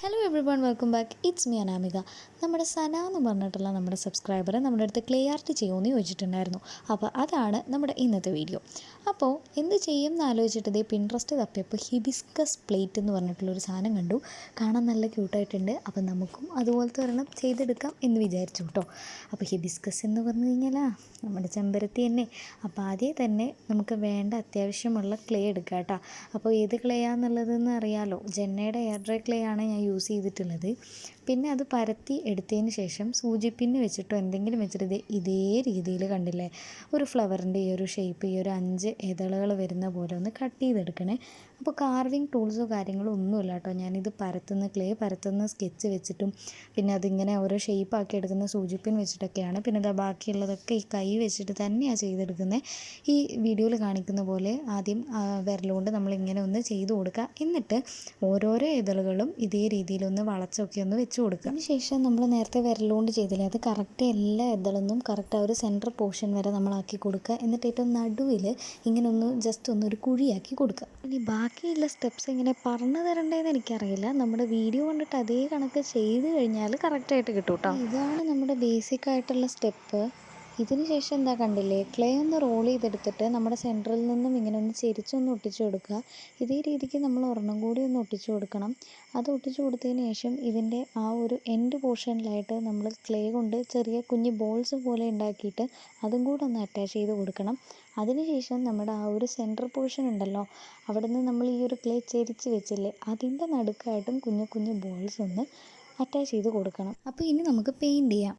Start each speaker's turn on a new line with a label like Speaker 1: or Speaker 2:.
Speaker 1: Hello everyone welcome back it's me Anamika നമ്മുടെ സന എന്ന് പറഞ്ഞിട്ടുള്ള നമ്മുടെ സബ്സ്ക്രൈബർ നമ്മുടെ അടുത്ത് ക്ലേ ആർട്ട് ചെയ്യുമെന്ന് ചോദിച്ചിട്ടുണ്ടായിരുന്നു. അപ്പോൾ അതാണ് നമ്മുടെ ഇന്നത്തെ വീഡിയോ അപ്പോൾ എന്ത് ചെയ്യും എന്ന് ആലോചിച്ചിട്ട് ഇതേ പിൻട്രസ്റ്റ് തപ്പിയപ്പോൾ ഹിബിസ്കസ് പ്ലേറ്റ് എന്ന് പറഞ്ഞിട്ടുള്ളൊരു സാധനം കണ്ടു. കാണാൻ നല്ല ക്യൂട്ടായിട്ടുണ്ട് അപ്പോൾ നമുക്കും അതുപോലത്തെ ഒരെണ്ണം ചെയ്തെടുക്കാം എന്ന് വിചാരിച്ചു കേട്ടോ അപ്പോൾ ഹിബിസ്കസ് എന്ന് പറഞ്ഞു കഴിഞ്ഞാൽ നമ്മുടെ ചെമ്പരത്തി തന്നെ. അപ്പോൾ ആദ്യം തന്നെ നമുക്ക് വേണ്ട അത്യാവശ്യമുള്ള ക്ലേ എടുക്കാം കേട്ടോ അപ്പോൾ ഏത് ക്ലേ ആണെന്നുള്ളതെന്ന് അറിയാലോ. ജെന്നയുടെ എയർ ഡ്രൈ ക്ലേ ആണ് ഞാൻ യൂസ് ചെയ്തിട്ടുള്ളത്. പിന്നെ അത് പരത്തി എടുത്തതിന് ശേഷം സൂചിപ്പിന്ന് വെച്ചിട്ടോ എന്തെങ്കിലും വെച്ചിട്ട് ഇതേ രീതിയിൽ കണ്ടില്ലേ? ഒരു ഫ്ലവറിന്റെ ഈ ഒരു ഷേപ്പ് ഈ ഒരു അഞ്ച് ഇതളുകൾ വരുന്ന പോലെ ഒന്ന് കട്ട് ചെയ്തെടുക്കണേ. അപ്പോൾ കാർവിങ് ടൂൾസോ കാര്യങ്ങളോ ഒന്നുമില്ല കേട്ടോ. ഞാനിത് പരത്തുന്ന ക്ലേ പരത്തുന്ന സ്കെച്ച് വെച്ചിട്ടും പിന്നെ അതിങ്ങനെ ഓരോ ഷേപ്പ് ആക്കി എടുക്കുന്ന സൂചിപ്പിൻ വെച്ചിട്ടൊക്കെയാണ്. പിന്നെ ഇതാ ബാക്കിയുള്ളതൊക്കെ ഈ കൈ വെച്ചിട്ട് തന്നെയാണ് ചെയ്തെടുക്കുന്നത് ഈ വീഡിയോയിൽ കാണിക്കുന്ന പോലെ ആദ്യം വിരലുകൊണ്ട് നമ്മളിങ്ങനെ ഒന്ന് ചെയ്ത് കൊടുക്കുക. എന്നിട്ട് ഓരോരോ ഇതളുകളും ഇതേ രീതിയിലൊന്ന് വളച്ചൊക്കെ ഒന്ന് വെച്ച് കൊടുക്കുക. അതിന് ശേഷം നമ്മൾ നേരത്തെ വിരലുകൊണ്ട് ചെയ്തില്ലേ അത് കറക്റ്റ് എല്ലാ ഇതളൊന്നും കറക്റ്റ് ആ ഒരു സെന്റർ പോർഷൻ വരെ നമ്മളാക്കി കൊടുക്കുക. എന്നിട്ട് ഏറ്റവും നടുവിൽ ഇങ്ങനെ ഒന്ന് ജസ്റ്റ് ഒന്ന് ഒരു കുഴിയാക്കി കൊടുക്കുക. ഇനി ബാക്കിയുള്ള സ്റ്റെപ്സ് ഇങ്ങനെ പറഞ്ഞു തരണ്ടേന്ന് എനിക്കറിയില്ല. നമ്മുടെ വീഡിയോ കണ്ടിട്ട് അതേ കണക്ക് ചെയ്ത് കഴിഞ്ഞാൽ കറക്റ്റായിട്ട് കിട്ടും കേട്ടോ ഇതാണ് നമ്മുടെ ബേസിക് ആയിട്ടുള്ള സ്റ്റെപ്പ് ഇതിന് ശേഷം എന്താ കണ്ടില്ലേ? ക്ലേ ഒന്ന് റോൾ ചെയ്തെടുത്തിട്ട് നമ്മുടെ സെന്ററിൽ നിന്നും ഇങ്ങനെ ഒന്ന് ചെരിച്ചൊന്ന് ഒട്ടിച്ചു കൊടുക്കുക. ഇതേ രീതിക്ക് നമ്മൾ ഒരെണ്ണം കൂടി ഒന്ന് ഒട്ടിച്ചു കൊടുക്കണം. അത് ഒട്ടിച്ചു കൊടുത്തതിന് ശേഷം ഇതിന്റെ ആ ഒരു എൻഡ് പോർഷനിലായിട്ട് നമ്മൾ ക്ലേ കൊണ്ട് ചെറിയ കുഞ്ഞ് ബോൾസ് പോലെ ഉണ്ടാക്കിയിട്ട് അതും കൂടെ ഒന്ന് അറ്റാച്ച് ചെയ്ത് കൊടുക്കണം. അതിനുശേഷം നമ്മുടെ ആ ഒരു സെന്റർ പോർഷൻ ഉണ്ടല്ലോ അവിടെ നിന്ന് നമ്മൾ ഈ ഒരു ക്ലേ ചെരിച്ച് വെച്ചില്ലേ അതിന്റെ നടുക്കായിട്ടും കുഞ്ഞു കുഞ്ഞു ബോൾസ് ഒന്ന് അറ്റാച്ച് ചെയ്ത് കൊടുക്കണം. അപ്പോൾ ഇനി നമുക്ക് പെയിന്റ് ചെയ്യാം.